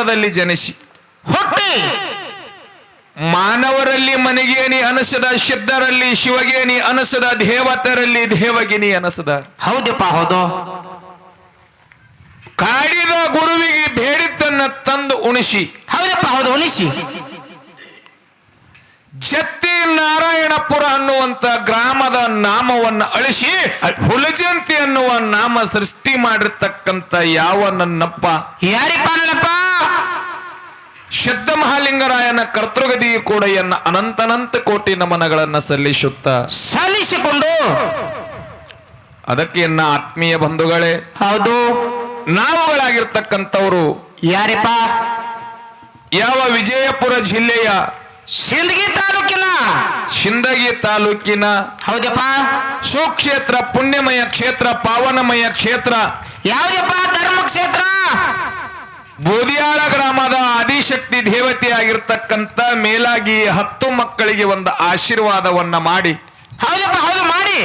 ಕ್ಷೇತ್ರದಲ್ಲಿ ಜನಿಸಿ. ಹುಟ್ಟಿ. ಮಾನವರಲ್ಲಿ ಮನಿಗೇನಿ ಅನಸದ ಸಿದ್ಧರಲ್ಲಿ ಶಿವಗೇನಿ ಅನಸದ ದೇವತರಲ್ಲಿ ದೇವಗಿನಿ ಅನಸದ. ಹೌದಪ್ಪ ಹೌದು. ಕಾಡಿದ ಗುರುವಿಗೆ ಬೇಡಿದ್ದನ್ನ ತಂದು ಉಣಿಸಿ. ಹೌದಪ್ಪ ಹೌದು ಉಣಿಸಿ. ಜತ್ತಿ ನಾರಾಯಣಪುರ ಅನ್ನುವಂತ ಗ್ರಾಮದ ನಾಮವನ್ನು ಅಳಿಸಿ ಹುಲಜಂತಿ ಅನ್ನುವ ನಾಮ ಸೃಷ್ಟಿ ಮಾಡಿರ್ತಕ್ಕಂತ ಯಾವ ನನ್ನಪ್ಪ ಯಾರಿಪ್ಪ ನನ್ನಪ್ಪ? ಶುದ್ಧ ಮಹಾಲಿಂಗರಾಯನ ಕರ್ತೃಗದಿ ಕೂಡ ಎನ್ನ ಅನಂತನಂತ ಕೋಟಿ ನಮನಗಳನ್ನ ಸಲ್ಲಿಸುತ್ತ. ಸಲ್ಲಿಸಿಕೊಂಡು. ಅದಕ್ಕೆ ಎನ್ನ ಆತ್ಮೀಯ ಬಂಧುಗಳೇ ಹೌದು. ನಾವುಗಳಾಗಿರ್ತಕ್ಕಂಥವ್ರು ಯಾರಪ್ಪ? ಯಾವ ವಿಜಯಪುರ ಜಿಲ್ಲೆಯ ಸಿಂದಗಿ ತಾಲೂಕಿನ. ಸಿಂದಗಿ ತಾಲೂಕಿನ ಹೌದಪ್ಪ. ಸುಕ್ಷೇತ್ರ ಪುಣ್ಯಮಯ ಕ್ಷೇತ್ರ ಪಾವನಮಯ ಕ್ಷೇತ್ರ. ಯಾವ್ದಪ್ಪ? ಧರ್ಮ ಕ್ಷೇತ್ರ ಬೂದಿಯಾಳ ಗ್ರಾಮದ ಆದಿಶಕ್ತಿ ದೇವತೆ ಆಗಿರ್ತಕ್ಕಂಥ ಮೇಲಾಗಿ ಹತ್ತು ಮಕ್ಕಳಿಗೆ ಒಂದು ಆಶೀರ್ವಾದವನ್ನ ಮಾಡಿ. ಹೌದಪ್ಪ ಹೌದು ಮಾಡಿ.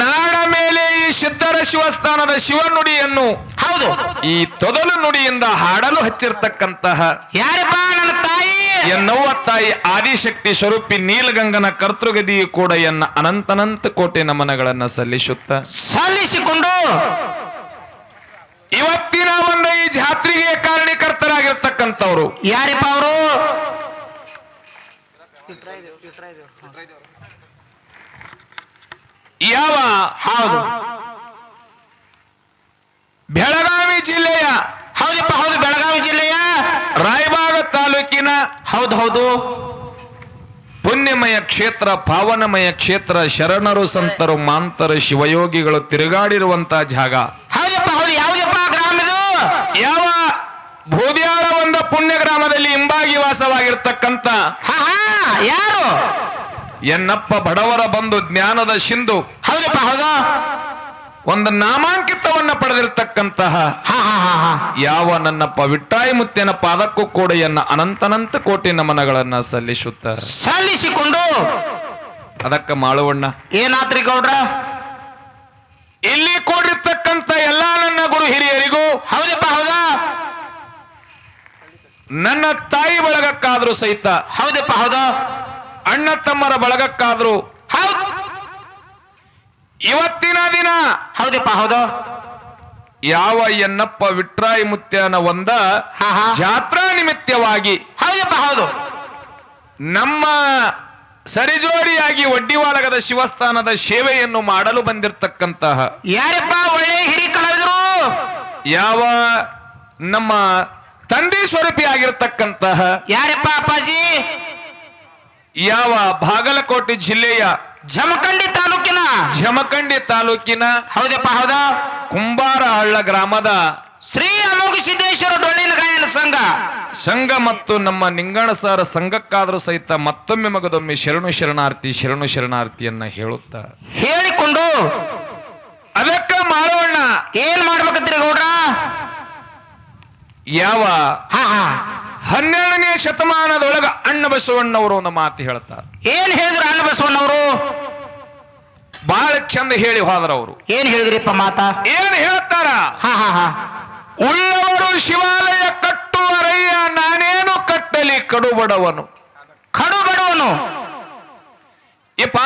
ನಾಡ ಮೇಲೆ ಈ ಸಿದ್ಧರ ಶಿವಸ್ಥಾನದ ಶಿವನುಡಿಯನ್ನು ಹೌದು. ಈ ತೊದಲು ನುಡಿಯಿಂದ ಹಾಡಲು ಹಚ್ಚಿರ್ತಕ್ಕಂತಹ ಯಾರಿಪ್ಪ ನನ್ನ ತಾಯಿ? ಎನ್ನವ್ವ ತಾಯಿ ಆದಿಶಕ್ತಿ ಸ್ವರೂಪಿ ನೀಲಗಂಗನ ಕರ್ತೃಗದಿಯು ಕೂಡ ಎನ್ನ ಅನಂತನಂತ ಕೋಟೆ ನಮನಗಳನ್ನ ಸಲ್ಲಿಸುತ್ತ. ಸಲ್ಲಿಸಿಕೊಂಡು ಇವತ್ತಿನ ಒಂದು ಈ ಜಾತ್ರೆಗೆ ಕಾರಣೀಕರ್ತರಾಗಿರ್ತಕ್ಕಂಥವ್ರು. ಯಾರಿಪ್ಪ ಅವರು? ಯಾವ? ಹೌದು. ಬೆಳಗಾವಿ ಜಿಲ್ಲೆಯ. ಹೌದಪ್ಪ ಹೌದು ಬೆಳಗಾವಿ ಜಿಲ್ಲೆಯ. ರಾಯಬಾಗ ತಾಲೂಕಿನ ಹೌದು ಹೌದು. ಪುಣ್ಯಮಯ ಕ್ಷೇತ್ರ ಪಾವನಮಯ ಕ್ಷೇತ್ರ ಶರಣರು ಸಂತರು ಮಾಂತರು ಶಿವಯೋಗಿಗಳು ತಿರುಗಾಡಿರುವಂತಹ ಜಾಗ ಹೌದಪ್ಪ ಹೌದು ಯಾವ್ದಪ್ಪ ಗ್ರಾಮ ಇದು ಯಾವ ಭೂದ್ಯಾಳ ಒಂದು ಪುಣ್ಯ ಗ್ರಾಮದಲ್ಲಿ ಹಿಂಬಾಗಿ ವಾಸವಾಗಿರ್ತಕ್ಕಂಥ ಹಾ ಹಾ ಯಾರು? ಎನ್ನಪ್ಪ ಬಡವರ ಬಂದು ಜ್ಞಾನದ ಸಿಂಧು. ಹೌದಪ್ಪ ಹೌದಾ. ಒಂದು ನಾಮಾಂಕಿತವನ್ನ ಪಡೆದಿರ್ತಕ್ಕಂತಹ ಹಾ ಹಾ ಹಾ ಹಾ. ಯಾವ ನನ್ನಪ್ಪ ವಿಟ್ಟಾಯಿ ಮುತ್ತೇನ ಪಾದಕ್ಕೂ ಕೂಡ ಎನ್ನ ಅನಂತನಂತ ಕೋಟಿ ನಮನಗಳನ್ನ ಸಲ್ಲಿಸುತ್ತ ಸಲ್ಲಿಸಿಕೊಂಡು? ಅದಕ್ಕ ಮಾಳುವಣ್ಣ. ಏನಾದ್ರಿ ಗೌಡ್ರ? ಇಲ್ಲಿ ಕೂಡಿರ್ತಕ್ಕಂಥ ಎಲ್ಲಾ ನನ್ನ ಗುರು ಹಿರಿಯರಿಗೂ ಹೌದಪ್ಪ ಹೌದಾ. ನನ್ನ ತಾಯಿ ಬಳಗಕ್ಕಾದ್ರೂ ಸಹಿತ. ಹೌದಪ್ಪ ಹೌದಾ? ಅಣ್ಣ ತಮ್ಮರ ಬಳಗಕ್ಕಾದ್ರೂ. ಹೌದು. ಇವತ್ತಿನ ದಿನ. ಹೌದಪ್ಪ ಹೌದ? ಯಾವ ಎನ್ನಪ್ಪ ವಿಟ್ರಾಯಿ ಮುತ್ಯನ ಒಂದ ಜಾತ್ರಾ ನಿಮಿತ್ತವಾಗಿ. ಹೌದಪ್ಪ ಹೌದು. ನಮ್ಮ ಸರಿಜೋಡಿಯಾಗಿ ಒಡ್ಡಿವಾಳಗದ ಶಿವಸ್ಥಾನದ ಸೇವೆಯನ್ನು ಮಾಡಲು ಬಂದಿರತಕ್ಕಂತಹ. ಯಾರಪ್ಪ ಒಳ್ಳೆ ಹಿರಿ ಕಲಾವಿದರು? ಯಾವ ನಮ್ಮ ತಂದೆ ಸ್ವರೂಪಿ ಆಗಿರತಕ್ಕಂತಹ ಯಾರಪ್ಪ ಅಪ್ಪಾಜಿ? ಯಾವ ಬಾಗಲಕೋಟೆ ಜಿಲ್ಲೆಯ ಜಮಖಂಡಿ ತಾಲೂಕಿನ? ಜಮಖಂಡಿ ತಾಲೂಕಿನ ಹೌದಪ್ಪ ಹೌದಾ? ಕುಂಬಾರಹಳ್ಳ ಗ್ರಾಮದ ಶ್ರೀ ಅಮೋಘ ಸಿದ್ದೇಶ್ವರ ಡೊಳ್ಳಿನ ಗಾಯನ ಸಂಘ. ಸಂಘ ಮತ್ತು ನಮ್ಮ ನಿಂಗಣ ಸರ ಸಂಘಕ್ಕಾದರೂ ಸಹಿತ ಮತ್ತೊಮ್ಮೆ ಮಗದೊಮ್ಮೆ ಶರಣು ಶರಣಾರ್ಥಿ ಶರಣು ಶರಣಾರ್ಥಿಯನ್ನ ಹೇಳುತ್ತಾ. ಹೇಳಿಕೊಂಡು ಅದಕ್ಕ ಮಾಡೋಣ ಏನ್ ಮಾಡ್ಬೇಕತ್ರಿ ಗೌಡ್ರ? ಯಾವ ಹಾ ಹಾ. ಹನ್ನೆರಡನೇ ಶತಮಾನದೊಳಗ ಅಣ್ಣ ಬಸವಣ್ಣವರು ಒಂದು ಮಾತು ಹೇಳ್ತಾರೆ. ಏನ್ ಹೇಳಿದ್ರ ಅಣ್ಣ ಬಸವಣ್ಣವರು? ಬಹಳ ಚಂದ ಹೇಳಿ ಹೋದ್ರ ಅವರು. ಏನ್ ಹೇಳಿದ್ರಿಪ್ಪ ಮಾತಾ? ಏನ್ ಹೇಳ್ತಾರ? ಹಾ ಹಾ ಹಾ. ಉಳ್ಳವರು ಶಿವಾಲಯ ಕಟ್ಟುವರಯ್ಯ ನಾನೇನು ಕಟ್ಟಲಿ ಕಡುಬಡವನು. ಕಡುಬಡವನು. ಇಪ್ಪ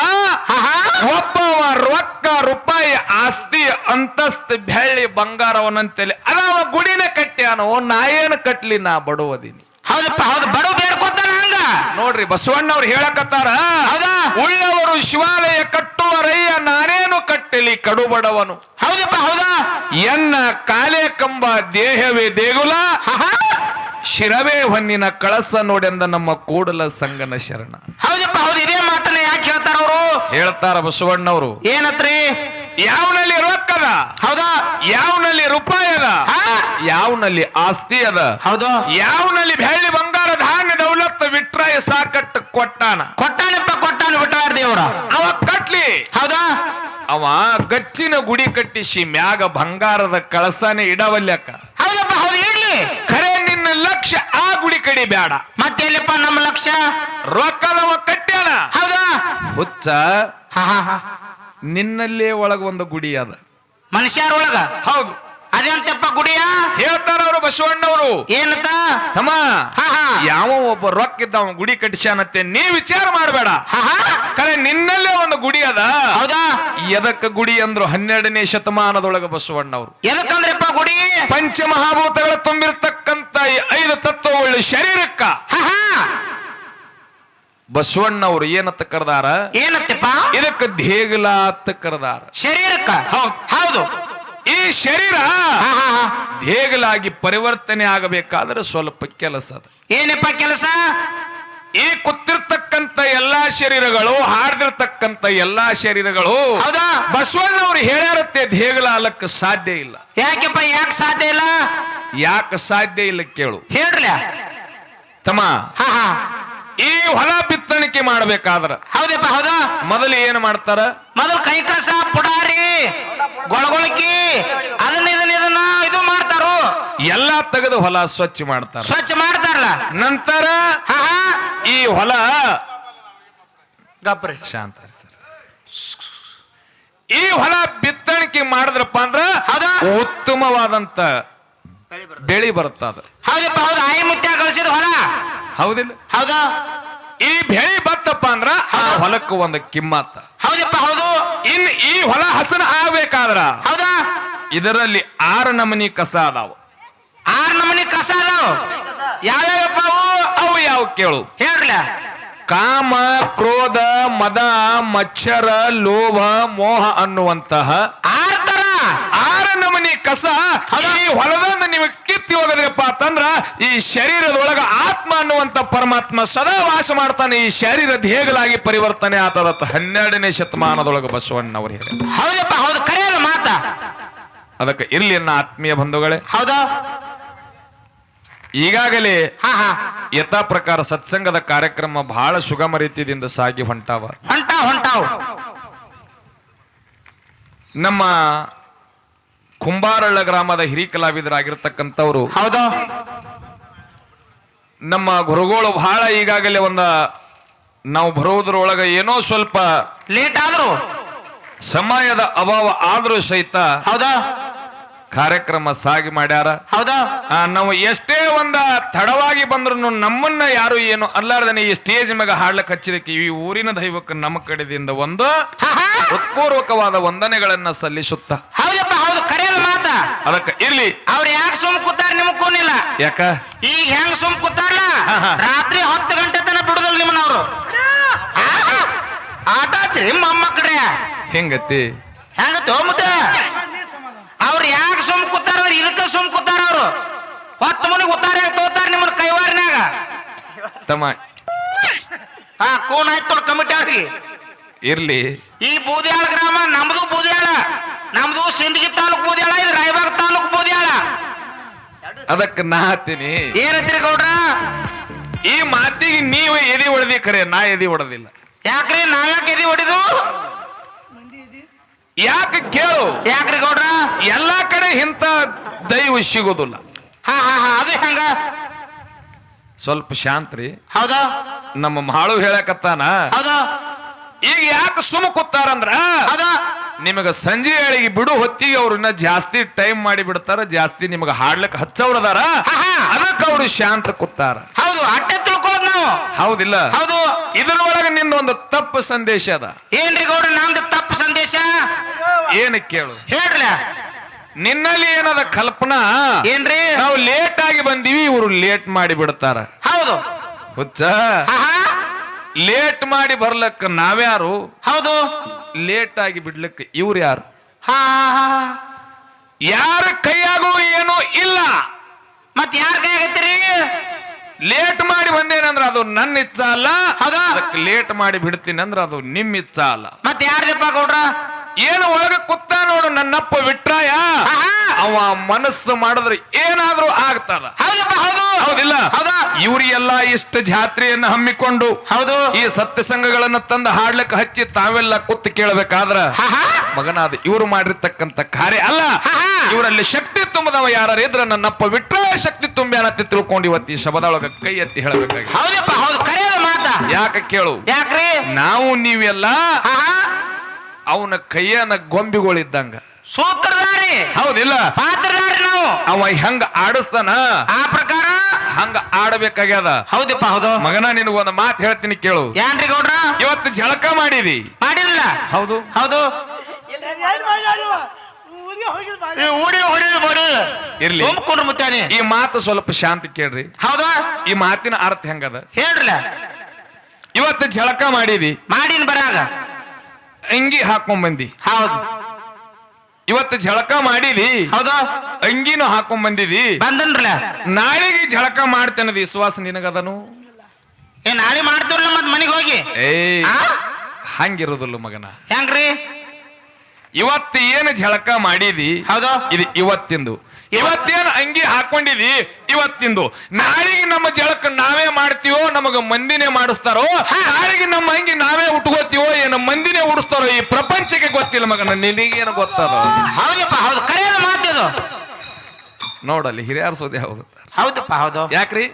ಒಬ್ಬವ ರೊಕ್ಕ ರೂಪಾಯಿ ಆಸ್ತಿ ಅಂತಸ್ತ್ ಬೆಳ್ಳಿ ಬಂಗಾರವನಂತೇಳಿ. ಅವ ಗುಡಿನ ಕಟ್ಟ್ಯಾನೋ ನಾ ಏನು ಕಟ್ಲಿ ನಾ ಬಡವದೀನಿ. ಹೌದಪ್ಪ ಹೌದು ಬಡವ ಬೇಡ್ಕೊತಾನ ಹಂಗ? ನೋಡ್ರಿ ಬಸವಣ್ಣವ್ರು ಹೇಳಕತ್ತಾರ ಉಳ್ಳವರು ಶಿವಾಲಯ ರೈಯ ನಾನೇನು ಕಟ್ಟಲಿ ಕಡುಬಡವನು ಹೌದಪ್ಪ ಹೌದಾ? ಎನ್ನ ಕಾಲೇ ಕಂಬ ದೇಹವೇ ದೇಗುಲ ಶಿರವೇ ಹೊನ್ನಿನ ಕಳಸ ನೋಡೆಂದ ನಮ್ಮ ಕೂಡಲ ಸಂಗನ ಶರಣ. ಹೌದಪ್ಪ ಹೌದು ಇದೇ ಹೇಳ್ತಾರ ಬಸವಣ್ಣವ್ರು. ಏನತ್ರಿ? ಯಾವನಲ್ಲಿ ರೊಕ್ಕದ ಹೌದಾ? ಯಾವನಲ್ಲಿ ರೂಪಾಯಿ ಅದ? ಯಾವನಲ್ಲಿ ಆಸ್ತಿ ಅದ? ಹೌದು. ಯಾವನಲ್ಲಿ ಬೆಳ್ಳಿ ಬಂಗಾರ ಧಾನ್ಯ ದೌಲತ್ ವಿಟ್ರಾಯ ಸಾಕಟ್ಟು ಕೊಟ್ಟಾನ? ಕೊಟ್ಟಾನಪ್ಪ ಕೊಟ್ಟಾನ ಬಿಟ್ಟಾರ ದೇವ್ರ. ಅವ ಕಟ್ಲಿ. ಹೌದಾ? ಅವ ಗಚ್ಚಿನ ಗುಡಿ ಕಟ್ಟಿಸಿ ಮ್ಯಾಗ ಬಂಗಾರದ ಕಳಸನೆ ಇಡವಲ್ಯಕ್ಕ. ಹೌದಪ್ಪ ಹೌದು ಇಡ್ಲಿ. ಖರೆ ನಿನ್ನ ಲಕ್ಷ ಆ ಗುಡಿ ಕಡಿ ಬೇಡ ಮತ್ತೆಲ್ಲಪ್ಪ ನಮ್ಮ ಲಕ್ಷ? ರೊಕ್ಕದವ ಕಟ್ಟ್ಯಾನ? ಹುಚ್ಚ. ನಿನ್ನಲ್ಲೇ ಒಳಗ ಒಂದು ಗುಡಿ ಅದ. ಮನುಷ್ಯರ ಒಳಗ ಹೌದು. ಅದೇಂತಪ್ಪ ಗುಡಿಯ? ಹೇಳ್ತಾರ ಅವರು ಬಸವಣ್ಣವರು. ಏನಂತ? ತಮ್ಮ ಯಾವ ಒಬ್ಬ ರೊಕ್ಕ ಇದ್ದವ ಗುಡಿ ಕಟ್ಟಿಸ್ಯಾನತ್ತೆ ನೀ ವಿಚಾರ ಮಾಡಬೇಡ. ಕರೆ ನಿನ್ನಲ್ಲೇ ಒಂದು ಗುಡಿ ಅದ. ಹೌದಾ? ಎದಕ್ಕ ಗುಡಿ ಅಂದ್ರು ಹನ್ನೆರಡನೇ ಶತಮಾನದೊಳಗ ಬಸವಣ್ಣವ್ರು. ಎದಕ್ಕಂದ್ರಪ್ಪ ಗುಡಿ? ಪಂಚಮಹಾಭೂತಗಳ ತುಂಬಿರ್ತಕ್ಕಂತ ಈ ಐದು ಒಳ್ಳೆ ಶರೀರಕ್ಕ. ಬಸವಣ್ಣವ್ರು ಏನತ್ತ ಕರೆದಾರ? ಏನತ್ತಪ್ಪ ಇದಕ್ಕ ದೇಗಲ ಅಂತ ಕರೆದಾರ. ಶರೀರಕ್ಕ? ಹೌದು. ಈ ಶರೀರ ದೇಗಲಾಗಿ ಪರಿವರ್ತನೆ ಆಗಬೇಕಾದ್ರೆ ಸ್ವಲ್ಪ ಕೆಲಸ ಅದ. ಏನಪ್ಪ ಕೆಲಸ? ಈ ಕೂತಿರ್ತಕ್ಕಂತ ಎಲ್ಲಾ ಶರೀರಗಳು ಹಾಡ್ದಿರ್ತಕ್ಕಂತ ಎಲ್ಲಾ ಶರೀರಗಳು ಹೌದಾ? ಬಸವಣ್ಣವ್ರು ಹೇಳ್ಯಾರತ್ತೆ ದೇಗಲ ಅಲಕ್ಕ ಸಾಧ್ಯ ಇಲ್ಲ. ಯಾಕೆಪ್ಪ ಯಾಕೆ ಸಾಧ್ಯ ಇಲ್ಲ? ಯಾಕೆ ಸಾಧ್ಯ ಇಲ್ಲ ಕೇಳು. ಹೇಳ್ರಿ ತಮ್ಮ ಹಾ ಹಾ. ಈ ಹೊಲ ಬಿತ್ತಣಿಕೆ ಮಾಡ್ಬೇಕಾದ್ರ ಹೌದಪ್ಪ ಹೌದಾ? ಮೊದಲು ಏನ್ ಮಾಡ್ತಾರ? ಮೊದಲು ಕೈ ಕಸ ಪುಡಾರಿ ಗೊಳಗೊಳಕಿ ಅದನ್ನ ಇದನ್ನ ಇದನ್ನ ಇದು ಮಾಡ್ತಾರು. ಎಲ್ಲಾ ತೆಗೆದು ಹೊಲ ಸ್ವಚ್ಛ ಮಾಡ್ತಾರ. ಸ್ವಚ್ಛ ಮಾಡ್ತಾರಲ್ಲ? ನಂತರ ಈ ಹೊಲ ಗಪ್ರಿ ಶಾಂತ ಸರ್. ಈ ಹೊಲ ಬಿತ್ತಣಿಕೆ ಮಾಡಿದ್ರಪ್ಪ ಅಂದ್ರ ಉತ್ತಮವಾದಂತ ಬೆಳಿ ಬರುತ್ತದ. ಹೌದಪ್ಪ ಹೌದು. ಆಯಿ ಮುತ್ಯ ಕಳಿಸಿದ ಹೊಲ. ಹೌದಿಲ್ಲ? ಹೌದಾ? ಈ ಬೆಳಿ ಬತ್ತಪ್ಪ ಅಂದ್ರ ಆ ಹೊಲಕ್ಕೆ ಒಂದು ಕಿಮ್ಮತ್ತ. ಹೌದಪ್ಪ ಹೌದು. ಇನ್ ಈ ಹೊಲ ಹಸನ ಆಗ್ಬೇಕಾದ್ರ ಹೌದಾ? ಇದರಲ್ಲಿ ಆರು ನಮನಿ ಕಸ ಅದಾವ. ಆರ್ ನಮನಿ ಕಸ ಅದಾವ? ಯಾವ್ಯಾವಪ್ಪ ಅವು? ಅವು ಯಾವ ಕೇಳು. ಹೇಳ್ರಲ್ಲ ಕಾಮ ಕ್ರೋಧ ಮದ ಮಚ್ಚರ ಲೋಭ ಮೋಹ ಅನ್ನುವಂತಹ ಆರ್ ತರ. ಆರು ನಮನಿ ಕಸ ಈ ಹೊಲದಿಂದ ನಿಮಗೆ ಕಿತ್ತಿ ಹೋಗದ್ರಪ್ಪ ಅಂತಂದ್ರ ಈ ಶರೀರದೊಳಗ ಆತ್ಮ ಅನ್ನುವಂತ ಪರಮಾತ್ಮ ಸದಾ ವಾಸ ಮಾಡ್ತಾನೆ ಈ ಶರೀರ ಹೇಗಲಾಗಿ ಪರಿವರ್ತನೆ ಆತದ ಹನ್ನೆರಡನೇ ಶತಮಾನದೊಳಗ ಬಸವಣ್ಣವರು ಹೇಳಿದ್ರು. ಹೌದಪ್ಪ ಹೌದು ಮಾತ. ಅದಕ್ಕೆ ಇರ್ಲಿ ನನ್ನ ಆತ್ಮೀಯ ಬಂಧುಗಳೇ. ಹೌದಾ. ಈಗಾಗಲೇ ಯಥಾ ಪ್ರಕಾರ ಸತ್ಸಂಗದ ಕಾರ್ಯಕ್ರಮ ಬಹಳ ಸುಗಮ ರೀತಿಯಿಂದ ಸಾಗಿ ಹೊಂಟಾವ. ಹೊಂಟಾವ್ ಹೊಂಟಾವ್. ನಮ್ಮ ಕುಂಬಾರಳ್ಳ ಗ್ರಾಮದ ಹಿರಿ ಕಲಾವಿದರಾಗಿರ್ತಕ್ಕಂಥವ್ರು. ಹೌದಾ? ನಮ್ಮ ಗುರುಗಳು ಬಹಳ ಈಗಾಗಲೇ ಒಂದ ನಾವು ಬರೋದ್ರೊಳಗ ಏನೋ ಸ್ವಲ್ಪ ಲೇಟ್ ಆದ್ರು. ಸಮಯದ ಅಭಾವ ಆದ್ರೂ ಸಹಿತ ಹೌದಾ? ಕಾರ್ಯಕ್ರಮ ಸಾಗಿ ಮಾಡ್ಯಾರ. ಹೌದಾ? ನಾವು ಎಷ್ಟೇ ಒಂದ ತಡವಾಗಿ ಬಂದ್ರು ನಮ್ಮನ್ನ ಯಾರು ಏನು ಅಲ್ಲಾರ್ದನೆ ಈ ಸ್ಟೇಜ್ ಮ್ಯಾಗ ಹಾಡ್ಲಕ್ ಹಚ್ಚಿದಕ್ಕೆ ಈ ಊರಿನ ದೈವಕ್ಕೆ ನಮ್ಮ ಕಡೆದಿಂದ ಒಂದು ಹೃತ್ಪೂರ್ವಕವಾದ ವಂದನೆಗಳನ್ನ ಸಲ್ಲಿಸುತ್ತ ಹೌದಪ್ಪ ಹೌದು ಕರೆಯಲ್ಲ ಮಾತ ಅದಕ್ಕೆ ಇರ್ಲಿ. ಅವ್ರ ಯಾಕೆ ಸುಮ್ ಕೂತಾರ ನಿಮಗ್ ಕೂನಿಲ್ಲ? ಯಾಕ? ಈಗ ಹೆಂಗ್ ಸುಮ್ ಕೂತಾರಲ್ಲ ಹಾ, ಹಾ. ರಾತ್ರಿ ಹತ್ತು ಗಂಟೆ ತನ ಬಿಡುದಲ್ ನಿಮ್ಮನವ್ರು ನಿಮ್ಮ ಅಮ್ಮ ಮೊಮ್ಮಕ್ಳ್ರೆ ಹೆಂಗತಿ? ಹೆಂಗ ಮತ್ತೆ ಅವ್ರ ಯಾಕೆ ಸುಮ್ ಕೂತಾರ ಇದಕ್ಕ ಸುಮ್ ಕೂತಾರ ಅವ್ರು. ಹೊತ್ತು ಮನಿಗೆ ಉತ್ತಾರ ತೋತಾರ ನಿಮ್ಮ ಕೈವಾರಿನಾಗ ತಮ್ಮ ಹಾ ಕೂನ್ ಆಯ್ತು ಕಮಿಟಿ ಅವ್ರಿಗೆ. ಇರ್ಲಿ. ಈ ಬೂದಿಯಾಳ ಗ್ರಾಮ ನಮ್ದು ಬೂದಿಯಾಳ. ನಮ್ದು ಸಿಂದಗಿ ತಾಲೂಕ್ ಬೂದಿಯಾಳ ಇದು ರಾಯಬಾಗ್ ತಾಲೂಕ್ ಬೂದಿಯಾಳ. ಅದಕ್ಕೆ ನಾ ಹತ್ತೀನಿ. ಏನತ್ತೀರಿ ಗೌಡ್ರ? ಈ ಮಾತಿಗೆ ನೀವು ಎದಿ ಹೊಡೆದಿ ಕರೆ ನಾ ಎದಿ ಹೊಡೆದಿಲ್ಲ. ಯಾಕ್ರಿ ಯಾಕೆ ಎದಿ ಹೊಡೆದು? ಯಾಕೆ ಕೇಳು? ಯಾಕ್ರಿ ಗೌಡ್ರ? ಎಲ್ಲಾ ಕಡೆ ಇಂಥ ದೈವ ಸಿಗೋದಿಲ್ಲ. ಹಾ ಹಾ ಹಾ ಅದು ಹೆಂಗ? ಸ್ವಲ್ಪ ಶಾಂತ್ರಿ. ಹೌದಾ? ನಮ್ಮ ಮಾಳು ಹೇಳಕತ್ತಾನ. ಹೌದಾ? ಈಗ ಯಾಕೆ ಸುಮ್ಮ ಕೂತಾರಂದ್ರ? ಹೌದಾ? ನಿಮಗ ಸಂಜೆ ಹೇಳಿಗೆ ಬಿಡು ಹೊತ್ತಿಗೆ ಅವ್ರನ್ನ ಜಾಸ್ತಿ ಟೈಮ್ ಮಾಡಿ ಬಿಡ್ತಾರ ಜಾಸ್ತಿ ನಿಮಗೆ ಹಾಡ್ಲಕ್ ಹಚ್ಚವ್ರದಾರ ಹಾ, ಹಾ. ಅದಕ್ಕೆ ಅವ್ರು ಶಾಂತ ಕೂತಾರ. ಹೌದು ಅಟ್ಟೆ ತಿಳ್ಕೊಳ್ಳೋದು ನಾವು. ಹೌದಿಲ್ಲ? ಹೌದು. ಇದ್ರೊಳಗೆ ನಿಂದೊಂದು ತಪ್ಪು ಸಂದೇಶ ಅದ. ಏನ್ರಿ ಗೌಡ್ರ ನಮ್ದು ತಪ್ಪು ಸಂದೇಶ? ಏನು ಕೇಳು? ಹೇಳ್ರಿ ನಿನ್ನಲ್ಲಿ ಏನದ ಕಲ್ಪನಾ? ಏನ್ರಿ? ನಾವು ಲೇಟ್ ಆಗಿ ಬಂದೀವಿ ಇವರು ಲೇಟ್ ಮಾಡಿ ಬಿಡ್ತಾರ ಹೌದು. ಹುಚ್ಚ. ಲೇಟ್ ಮಾಡಿ ಬರ್ಲಕ್ಕ ನಾವ್ಯಾರು? ಹೌದು. ಲೇಟ್ ಆಗಿ ಬಿಡ್ಲಿಕ್ಕೆ ಇವ್ರು ಯಾರು? ಹಾ ಯಾರ ಕೈಯಾಗೂ ಏನೂ ಇಲ್ಲ. ಮತ್ ಯಾರ ಕೈ ಆಗತ್ತೀರಿ? ಲೇಟ್ ಮಾಡಿ ಬಂದೇನಂದ್ರ ಅದು ನನ್ನ ಇಚ್ಛ ಅಲ್ಲ. ಲೇಟ್ ಮಾಡಿ ಬಿಡ್ತೀನಿ ಅಂದ್ರೆ ಅದು ನಿಮ್ಮ ಇಚ್ಛ ಅಲ್ಲ. ಮತ್ ಯಾರ್ದಪ್ಪ ಗೌಡ್ರ ಏನು ಒಳಗ ಕುತ್ತ ನೋಡು ನನ್ನಪ್ಪ ವಿಟ್ರಾಯ ಅವ ಮನಸ್ಸು ಮಾಡಿದ್ರೆ ಏನಾದ್ರೂ ಆಗ್ತದ. ಹೌದಿಲ್ಲ? ಹೌದಾ. ಇವರಿಗೆಲ್ಲ ಇಷ್ಟ ಜಾತ್ರೆಯನ್ನು ಹಮ್ಮಿಕೊಂಡು ಹೌದು. ಈ ಸತ್ಯ ಸಂಘಗಳನ್ನ ತಂದು ಹಾಡ್ಲಿಕ್ಕೆ ಹಚ್ಚಿ ತಾವೆಲ್ಲ ಕುತ್ತು ಕೇಳಬೇಕಾದ್ರ ಮಗನಾದ ಇವರು ಮಾಡಿರ್ತಕ್ಕಂಥ ಕಾರ್ಯ ಅಲ್ಲ. ಇವರಲ್ಲಿ ಶಕ್ತಿ ತುಂಬದವ ಯಾರು ಇದ್ರ ನನ್ನಪ್ಪ ವಿಟ್ರಾಯ ಶಕ್ತಿ ತುಂಬಿ ಅನ್ನತ್ತಿ ತಿಳ್ಕೊಂಡು ಇವತ್ತು ಈ ಶಬದೊಳಗ ಕೈ ಎತ್ತಿ ಹೇಳಬೇಕಾಗಿ ಯಾಕೆ ಕೇಳು? ಯಾಕ್ರಿ? ನಾವು ನೀವೆಲ್ಲ ಅವನ ಕೈಯನ ಗೊಂಬಿಗಳಿದ್ದಂಗ. ಸೂತ್ರಧಾರಿ. ಹೌದಿಲ್ಲ? ಪಾತ್ರಧಾರಿ ನಾವು. ಅವ ಹೆಂಗ ಆಡಿಸ್ತಾನ? ಆ ಪ್ರಕಾರ? ಹಂಗ ಆಡಬೇಕಾಗ್ಯದ? ಹೌದಪ್ಪ ಹೌದು. ಮಗನ ನಿನಗೊಂದು ಮಾತು ಹೇಳ್ತೀನಿ ಕೇಳು. ಯಾನ್ರಿ ಗೌಡ್ರ? ಇವತ್ತು ಜಳಕ ಮಾಡಿದಿ. ಮಾಡಿಲ್ಲ ಹೌದು. ಹೌದು. ಈ ಊಡಿ ಹೊಡಿದು ಬರು ಇರ್ಲಿ. ಮುತ್ತಾನೆ ಈ ಮಾತು ಸ್ವಲ್ಪ ಶಾಂತಿ ಕೇಳ್ರಿ. ಹೌದಾ? ಈ ಮಾತಿನ ಅರ್ಥ ಹೆಂಗದ? ಹೇಳ್ರಲ್ಲ. ಇವತ್ತು ಜಳಕ ಮಾಡಿದಿ. ಮಾಡಿನ ಬರಾಗ. ಅಂಗಿ ಹಾಕೊಂಡ್ ಬಂದಿ. ಹೌದು. ಇವತ್ತು ಝಳಕ ಮಾಡಿದಿ. ಹೌದಾ. ಅಂಗಿನೂ ಹಾಕೊಂಡ್ ಬಂದಿದಿ. ಬಂದನ್ರಲ್ಲ. ನಾಳೆಗೆ ಝಳಕ ಮಾಡ್ತೇನೆ ವಿಶ್ವಾಸ ನಿನಗದನು? ಏ ನಾಳೆ ಮಾಡ್ತೀವ್ರಲ್ಲ ಮತ್ ಮನೆಗೆ ಹೋಗಿ. ಏ? ಹಂಗಿರೋದಿಲ್ಲ ಮಗನ. ಹೆಂಗ್ರಿ? ಇವತ್ತು ಏನು ಝಳಕ ಮಾಡಿದಿ? ಹೌದಾ. ಇದು ಇವತ್ತಿಂದು. ಇವತ್ತೇನು ಅಂಗಿ ಹಾಕೊಂಡಿದಿ? ಇವತ್ತಿಂದು ನಾಳಿಗೆ ನಮ್ಮ ಜಳಕ ನಾವೇ ಮಾಡ್ತೀವೋ ನಮಗ ಮಂದಿನೇ ಮಾಡಿಸ್ತಾರೋ? ನಾಳಿಗೆ ನಮ್ಮ ಅಂಗಿ ನಾವೇ ಉಟ್ಕೋತೀವೋ ಏನ ಮಂದಿನೇ ಉಡಿಸ್ತಾರೋ ಈ ಪ್ರಪಂಚಕ್ಕೆ ಗೊತ್ತಿಲ್ಲ ಮಗನ ನಿನಗೇನು ಗೊತ್ತದ? ಹೌದಪ್ಪ ಹೌದು. ಕರೆಯಲ್ಲ ಮಾತಿದು ನೋಡಲ್ಲಿ ಹಿರಿಯರ್ ಸೋದೆ ಹೌದು. ಹೌದಪ್ಪ ಹೌದು. ಯಾಕ್ರಿ?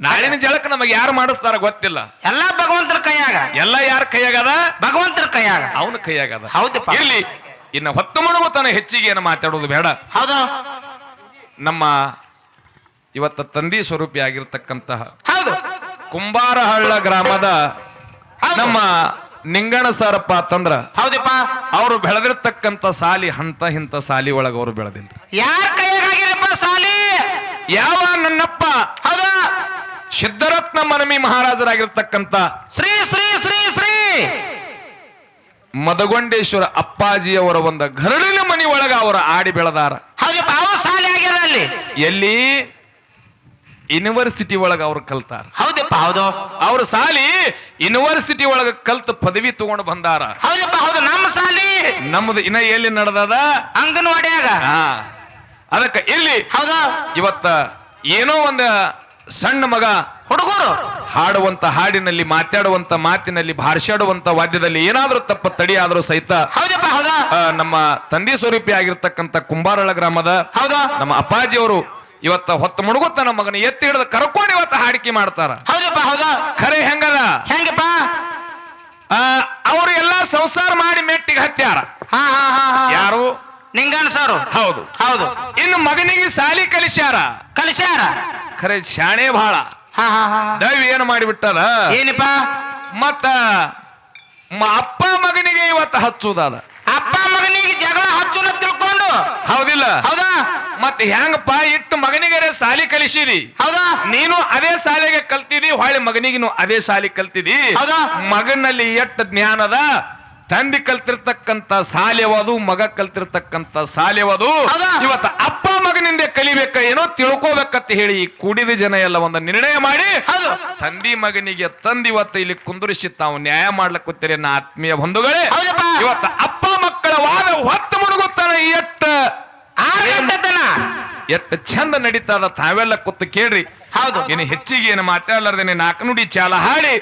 ನಾಳಿನ ಜಳಕ ನಮಗೆ ಯಾರು ಮಾಡಿಸ್ತಾರ ಗೊತ್ತಿಲ್ಲ. ಎಲ್ಲ ಭಗವಂತನ ಕೈಯಾಗ. ಎಲ್ಲ ಯಾರ ಕೈಯಾಗದ? ಭಗವಂತನ ಕೈಯಾಗ. ಅವನ ಕೈಯಾಗದ. ಹೌದಪ್ಪ. ಇಲ್ಲಿ ಇನ್ನ ಹೊತ್ತು ಮಣಗುತ್ತಾನೆ ಹೆಚ್ಚಿಗೆ ಏನು ಮಾತಾಡೋದು ಬೇಡ. ಹೌದು. ನಮ್ಮ ಇವತ್ತ ತಂದಿ ಸ್ವರೂಪಿ ಆಗಿರ್ತಕ್ಕಂತಹ ಹೌದು. ಕುಂಬಾರಹಳ್ಳ ಗ್ರಾಮದ ನಮ್ಮ ನಿಂಗಣ ಸರಪ್ಪ ಅಂತಂದ್ರ ಹೌದಪ್ಪ. ಅವರು ಬೆಳೆದಿರ್ತಕ್ಕಂಥ ಸಾಲಿ ಹಂತ ಹಿಂತ ಸಾಲಿ ಒಳಗ ಅವರು ಬೆಳೆದಿಲ್ಲ ಯಾರ ಕೈಯಾಗಿರಪ್ಪ ಸಾಲಿ? ಯಾವ ನನ್ನಪ್ಪ? ಹೌದು. ಸಿದ್ಧರತ್ನ ಮನಮಿ ಮಹಾರಾಜರಾಗಿರ್ತಕ್ಕಂಥ ಶ್ರೀ ಶ್ರೀ ಶ್ರೀ ಶ್ರೀ. ಮದಗೊಂಡೇಶ್ವರ ಅಪ್ಪಾಜಿಯವರ ಒಂದು ಘರಳಿನ ಮನಿ ಒಳಗ ಅವರು ಆಡಿ ಬೆಳೆದಾರ. ಹೌದಪ್ಪ. ಸಾಲಿ ಆಗ್ಯಾರ ಅಲ್ಲಿ. ಎಲ್ಲಿ? ಯೂನಿವರ್ಸಿಟಿ ಒಳಗ ಅವ್ರು ಕಲ್ತಾರ. ಹೌದಪ್ಪ ಹೌದು. ಅವ್ರ ಸಾಲಿ ಯೂನಿವರ್ಸಿಟಿ ಒಳಗ ಕಲ್ತ ಪದವಿ ತಗೊಂಡು ಬಂದಾರ. ಹೌದಪ್ಪ ಹೌದು ನಮ್ಮ ಸಾಲಿ. ನಮ್ದು ಇನ್ನ ಎಲ್ಲಿ ನಡೆದದ? ಅಂಗನವಾಡಿಯಾಗ. ಹಾ. ಅದಕ್ಕೆ ಇಲ್ಲಿ ಹೌದಾ. ಇವತ್ತ ಏನೋ ಒಂದು ಸಣ್ಣ ಮಗ ಹುಡುಗರು ಹಾಡುವಂತ ಹಾಡಿನಲ್ಲಿ ಮಾತಾಡುವಂತ ಮಾತಿನಲ್ಲಿ ಭಾಷಾಡುವಂತ ವಾದ್ಯದಲ್ಲಿ ಏನಾದ್ರೂ ತಪ್ಪ ತಡಿ ಆದ್ರೂ ಸಹಿತ ಹೌದಪ್ಪ ಹೌದು? ನಮ್ಮ ತಂದೆ ಸ್ವರೂಪಿ ಆಗಿರ್ತಕ್ಕಂಥ ಕುಂಬಾರಳ ಗ್ರಾಮದ ಹೌದಾ? ನಮ್ಮ ಅಪ್ಪಾಜಿಯವರು ಇವತ್ತ ಹೊತ್ತ ಮುಡುಗುತ್ತ ನಮ್ಮ ಮಗನ ಎತ್ತಿ ಹಿಡಿದು ಕರ್ಕೊಂಡು ಇವತ್ತ ಹಾಡಿಕೆ ಮಾಡ್ತಾರ. ಹೌದಪ್ಪ ಹೌದು? ಖರೆ ಹೆಂಗದ? ಹೆಂಗಪ್ಪ? ಆ, ಅವರು ಎಲ್ಲಾ ಸಂಸಾರ ಮಾಡಿ ಮೆಟ್ಟಿಗೆ ಹತ್ಯಾರ. ಯಾರು? ನಿಂಗನ್ ಸರ್ ಹೌದು. ಹೌದು. ಇನ್ನು ಮಗನಿಗೆ ಸಾಲಿ ಕಲಿಸ್ಯಾರ. ಕಲಿಸ್ಯಾರ? ಖರೆ ಶಾಣೆ ಬಹಳ ಹಾ ಹಾ ಹಾ ದೈವ ಏನು ಮಾಡಿಬಿಟ್ಟದ ಏನಪ್ಪ? ಮತ್ತ ಮ- ಅಪ್ಪ ಮಗನಿಗೆ ಇವತ್ತು ಹಚ್ಚುದಾದ. ಅಪ್ಪ ಮಗನಿಗೆ ಜಗಳ ಹಚ್ಚುನ ತಿಳ್ಕೊಂಡು? ಹೌದಿಲ್ಲ. ಹೌದಾ? ಮತ್ತೆ ಹೆಂಗಪ್ಪ ಇಟ್ಟು ಮಗನಿಗೆ ಸಾಲಿ ಕಲಿಸಿದಿ? ಹೌದಾ? ನೀನು ಅದೇ ಶಾಲೆಗೆ ಕಲ್ತಿದಿ ಹೊಳ್ಳಿ ಮಗನಿಗಿನು ಅದೇ ಸಾಲಿ ಕಲ್ತಿದಿ. ಹೌದಾ? ಮಗನಲ್ಲಿ ಎಷ್ಟು ಜ್ಞಾನದ ತಂದೆ ಕಲ್ತಿರ್ತಕ್ಕಂತ ಸಾಲ್ಯವದು ಮಗ ಕಲ್ತಿರ್ತಕ್ಕಂತ ಸಾಲ್ಯವದು ಹೌದಾ? ಇವತ್ತ ಅಪ್ಪ ಮಗನಿಂದ ಕಲಿಬೇಕ ಏನೋ ತಿಳ್ಕೋಬೇಕಂತ ಹೇಳಿ ಈ ಕೂಡಿದ ಜನ ಎಲ್ಲ ಒಂದು ನಿರ್ಣಯ ಮಾಡಿ ತಂದಿ ಮಗನಿಗೆ ತಂದಿ ಇವತ್ತು ಇಲ್ಲಿ ಕುಂದುರಿಸಿ ತಾವು ನ್ಯಾಯ ಮಾಡ್ಲಕ್ ಕೂತೀರಿ ನನ್ನ ಆತ್ಮೀಯ ಬಂಧುಗಳೇ. ಇವತ್ತ ಅಪ್ಪ ಮಕ್ಕಳ ವಾದ ಹೊತ್ತು ಮುಳುಗುತ್ತಾನೆ ಎಟ್ಟ ಎಟ್ಟ ಚಂದ ನಡೀತಾರ ತಾವೆಲ್ಲ ಕೂತು ಕೇಳ್ರಿ. ಹೌದು. ಇನ್ನು ಹೆಚ್ಚಿಗೆ ಏನು ಮಾತಾಡಲಾರ್ದೇನೆ ನಾಲ್ಕು ನುಡಿ ಚಾಲ ಹಾಡಿ.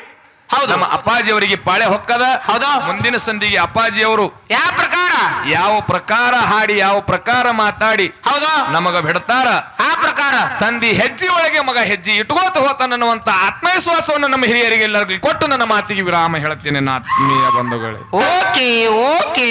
ನಮ್ಮ ಅಪ್ಪಾಜಿ ಅವರಿಗೆ ಪಾಳೆ ಹೊಕ್ಕದ ಹೌದಾ. ಮುಂದಿನ ಸಂಧಿಗೆ ಅಪ್ಪಾಜಿ ಅವರು ಯಾವ ಪ್ರಕಾರ? ಯಾವ ಪ್ರಕಾರ ಹಾಡಿ ಯಾವ ಪ್ರಕಾರ ಮಾತಾಡಿ ಹೌದು. ನಮಗ ಬಿಡ್ತಾರ? ಆ ಪ್ರಕಾರ. ತಂದಿ ಹೆಜ್ಜೆ ಒಳಗೆ ಮಗ ಹೆಜ್ಜೆ ಇಟ್ಕೋತ ಹೋತನ್ನುವಂತ ಆತ್ಮವಿಶ್ವಾಸವನ್ನು ನಮ್ಮ ಹಿರಿಯರಿಗೆ ಎಲ್ಲರಿಗೂ ಕೊಟ್ಟು ನನ್ನ ಮಾತಿಗೆ ವಿರಾಮ ಹೇಳುತ್ತೇನೆ ನನ್ನ ಆತ್ಮೀಯ ಬಂಧುಗಳೇ. Okay okay.